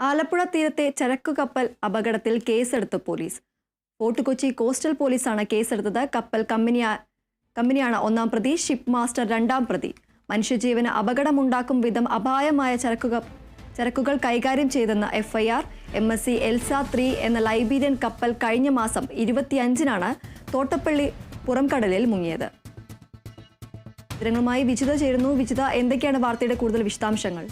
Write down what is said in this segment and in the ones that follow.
ആലപ്പുഴ തീരത്തെ ചരക്കു കപ്പൽ അപകടത്തിൽ കേസെടുത്ത് പോലീസ്. ഫോർട്ട് കൊച്ചി കോസ്റ്റൽ പോലീസാണ് കേസെടുത്തത്. കപ്പൽ കമ്പനിയ കമ്പനിയാണ് ഒന്നാം പ്രതി ഷിപ്പ് മാസ്റ്റർ രണ്ടാം പ്രതി. മനുഷ്യജീവന് അപകടമുണ്ടാക്കും വിധം അപായമായ ചരക്കുക ചരക്കുകൾ കൈകാര്യം ചെയ്തെന്ന FIR M S C Elsa three എന്ന ലൈബീരിയൻ കപ്പൽ കഴിഞ്ഞ മാസം ഇരുപത്തിയഞ്ചിനാണ് തോട്ടപ്പള്ളി പുറംകടലിൽ മുങ്ങിയത്. വിവരങ്ങളുമായി വിജിത ചേരുന്നു. വിജിത എന്തൊക്കെയാണ് വാർത്തയുടെ കൂടുതൽ വിശദാംശങ്ങൾ?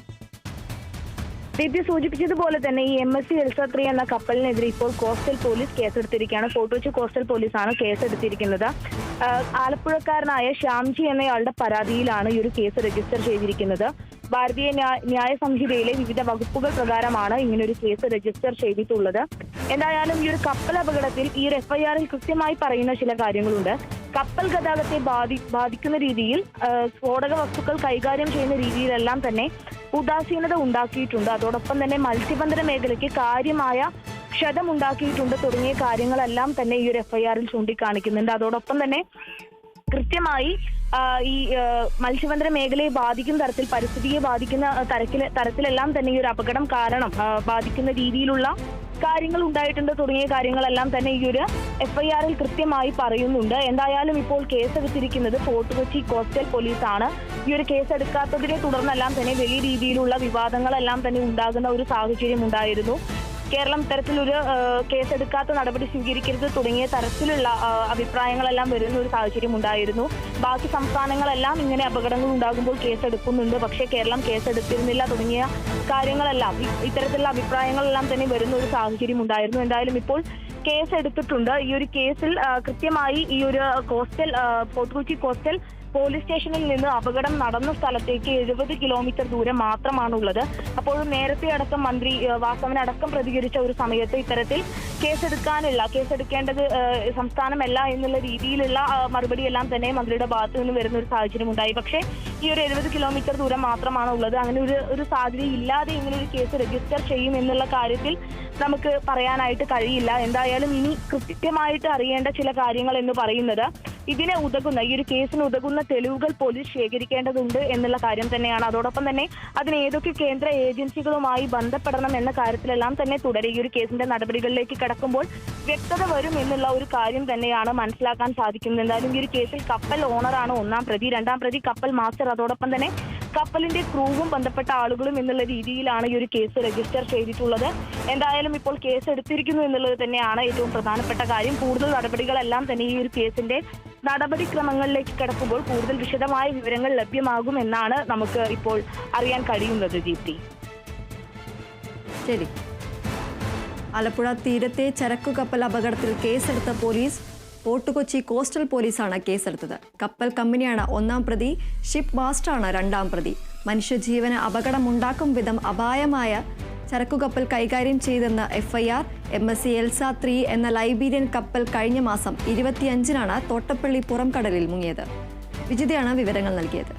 ദീപ്തി സൂചിപ്പിച്ചതുപോലെ തന്നെ ഈ M S C Elsa three എന്ന കപ്പലിനെതിരെ ഇപ്പോൾ കോസ്റ്റൽ പോലീസ് കേസെടുത്തിരിക്കുകയാണ്. ഫോർട്ട് കോസ്റ്റൽ പോലീസാണ് കേസെടുത്തിരിക്കുന്നത്. ആലപ്പുഴക്കാരനായ ശ്യാംജി എന്നയാളുടെ പരാതിയിലാണ് ഈ ഒരു കേസ് രജിസ്റ്റർ ചെയ്തിരിക്കുന്നത്. ഭാരതീയ ന്യായ സംഹിതയിലെ വിവിധ വകുപ്പുകൾ പ്രകാരമാണ് ഇങ്ങനൊരു കേസ് രജിസ്റ്റർ ചെയ്തിട്ടുള്ളത്. എന്തായാലും ഈ ഒരു കപ്പൽ അപകടത്തിൽ ഈ ഒരു എഫ്ഐആറിൽ കൃത്യമായി പറയുന്ന ചില കാര്യങ്ങളുണ്ട്. കപ്പൽ ഗതാഗതത്തെ ബാധി ബാധിക്കുന്ന രീതിയിൽ സ്ഫോടക വസ്തുക്കൾ കൈകാര്യം ചെയ്യുന്ന രീതിയിലെല്ലാം തന്നെ ഉദാസീനത ഉണ്ടാക്കിയിട്ടുണ്ട്. അതോടൊപ്പം തന്നെ മത്സ്യബന്ധന മേഖലയ്ക്ക് കാര്യമായ ക്ഷതമുണ്ടാക്കിയിട്ടുണ്ട് തുടങ്ങിയ കാര്യങ്ങളെല്ലാം തന്നെ ഈ ഒരു എഫ്ഐആറിൽ ചൂണ്ടിക്കാണിക്കുന്നുണ്ട്. അതോടൊപ്പം തന്നെ കൃത്യമായി ഈ മത്സ്യബന്ധന മേഖലയെ ബാധിക്കുന്ന തരത്തിൽ പരിസ്ഥിതിയെ ബാധിക്കുന്ന തരത്തിൽ തരത്തിലെല്ലാം തന്നെ ഈ ഒരു അപകടം കാരണം ബാധിക്കുന്ന രീതിയിലുള്ള കാര്യങ്ങൾ ഉണ്ടായിട്ടുണ്ട് തുടങ്ങിയ കാര്യങ്ങളെല്ലാം തന്നെ ഈ ഒരു എഫ്ഐആറിൽ കൃത്യമായി പറയുന്നുണ്ട്. എന്തായാലും ഇപ്പോൾ കേസെടുത്തിരിക്കുന്നത് ഫോർട്ട് കൊച്ചി കോസ്റ്റൽ പോലീസാണ്. ഈ ഒരു കേസ് എടുക്കാത്തതിനെ തുടർന്നെല്ലാം തന്നെ വലിയ രീതിയിലുള്ള വിവാദങ്ങളെല്ലാം തന്നെ ഉണ്ടാകുന്ന ഒരു സാഹചര്യം ഉണ്ടായിരുന്നു. കേരളം ഇത്തരത്തിലൊരു ആ, കേസെടുക്കാത്ത നടപടി സ്വീകരിക്കരുത് തുടങ്ങിയ തരത്തിലുള്ള അഭിപ്രായങ്ങളെല്ലാം വരുന്ന ഒരു സാഹചര്യം ഉണ്ടായിരുന്നു. ബാക്കി സംസ്ഥാനങ്ങളെല്ലാം ഇങ്ങനെ അപകടങ്ങൾ ഉണ്ടാകുമ്പോൾ കേസെടുക്കുന്നുണ്ട്. പക്ഷേ കേരളം കേസെടുത്തിരുന്നില്ല തുടങ്ങിയ കാര്യങ്ങളെല്ലാം ഇത്തരത്തിലുള്ള അഭിപ്രായങ്ങളെല്ലാം തന്നെ വരുന്ന ഒരു സാഹചര്യം ഉണ്ടായിരുന്നു. എന്തായാലും ഇപ്പോൾ കേസ് എടുത്തിട്ടുണ്ട് ഈ ഒരു കേസിൽ കൃത്യമായി ഈ ഒരു coastal fort Kochi coastal police സ്റ്റേഷനിൽ നിന്ന് അപകടം നടന്ന സ്ഥലത്തേക്ക് എഴുപത് കിലോമീറ്റർ ദൂരം മാത്രമാണുള്ളത്. അപ്പോൾ നേരത്തെ അടക്കം മന്ത്രി വാസവനടക്കം പ്രതികരിച്ച ഒരു സമയത്ത് ഇത്തരത്തിൽ കേസെടുക്കാനുള്ള കേസെടുക്കേണ്ടത് സംസ്ഥാനമല്ല എന്നുള്ള രീതിയിലുള്ള മറുപടി എല്ലാം തന്നെ മന്ത്രിയുടെ ഭാഗത്തു നിന്ന് വരുന്ന ഒരു സാഹചര്യം ഉണ്ടായി പക്ഷേ ഈ ഒരു എഴുപത് കിലോമീറ്റർ ദൂരം മാത്രമാണ് ഉള്ളത് അങ്ങനെ ഒരു ഒരു സാധ്യത ഇല്ലാതെ ഇങ്ങനെ ഒരു കേസ് രജിസ്റ്റർ ചെയ്യും എന്നുള്ള കാര്യത്തിൽ നമുക്ക് പറയാനായിട്ട് കഴിയില്ല. എന്തായാലും ഇനി കൃത്യമായിട്ട് അറിയേണ്ട ചില കാര്യങ്ങൾ എന്ന് പറയുന്നത് ഇതിന് ഉതകുന്ന ഈ ഒരു കേസിന് ഉതകുന്ന തെളിവുകൾ പോലീസ് ശേഖരിക്കേണ്ടതുണ്ട് എന്നുള്ള കാര്യം തന്നെയാണ്. അതോടൊപ്പം തന്നെ അതിന് ഏതൊക്കെ കേന്ദ്ര ഏജൻസികളുമായി ബന്ധപ്പെടണം എന്ന കാര്യത്തിലെല്ലാം തന്നെ തുടരെ ഈ ഒരു കേസിന്റെ നടപടികളിലേക്ക് കടക്കുമ്പോൾ വ്യക്തത വരും എന്നുള്ള ഒരു കാര്യം തന്നെയാണ് മനസ്സിലാക്കാൻ സാധിക്കുന്നത്. എന്തായാലും ഈ ഒരു കേസിൽ കപ്പൽ ഓണറാണ് ഒന്നാം പ്രതി രണ്ടാം പ്രതി കപ്പൽ മാസ്റ്റർ അതോടൊപ്പം തന്നെ കപ്പലിന്റെ ക്രൂവും ബന്ധപ്പെട്ട ആളുകളും എന്നുള്ള രീതിയിലാണ് ഈ ഒരു കേസ് രജിസ്റ്റർ ചെയ്തിട്ടുള്ളത്. എന്തായാലും ഇപ്പോൾ കേസ് എടുത്തിരിക്കുന്നു എന്നുള്ളത് തന്നെയാണ് ഏറ്റവും പ്രധാനപ്പെട്ട കാര്യം. കൂടുതൽ നടപടികളെല്ലാം തന്നെ ഈ ഒരു കേസിന്റെ നടപടിക്രമങ്ങളിലേക്ക് കടക്കുമ്പോൾ കൂടുതൽ വിശദമായ വിവരങ്ങൾ ലഭ്യമാകുമെന്നാണ് നമുക്ക് ഇപ്പോൾ അറിയാൻ കഴിയുന്നത് ദീപ്തി. ശരി. ആലപ്പുഴ തീരത്തെ ചരക്കു കപ്പൽ അപകടത്തിൽ കേസെടുത്ത പോലീസ് പോർട്ടുകൊച്ചി കോസ്റ്റൽ പോലീസാണ് കേസെടുത്തത്. കപ്പൽ കമ്പനിയാണ് ഒന്നാം പ്രതി ഷിപ്പ് മാസ്റ്ററാണ് രണ്ടാം പ്രതി. മനുഷ്യജീവന് അപകടമുണ്ടാക്കും വിധം അപായമായ ചരക്കു കപ്പൽ കൈകാര്യം ചെയ്തെന്ന FIR M S C Elsa three എന്ന ലൈബീരിയൻ കപ്പൽ കഴിഞ്ഞ മാസം ഇരുപത്തിയഞ്ചിനാണ് തോട്ടപ്പള്ളി പുറംകടലിൽ മുങ്ങിയത്. വിജിതയാണ് വിവരങ്ങൾ നൽകിയത്.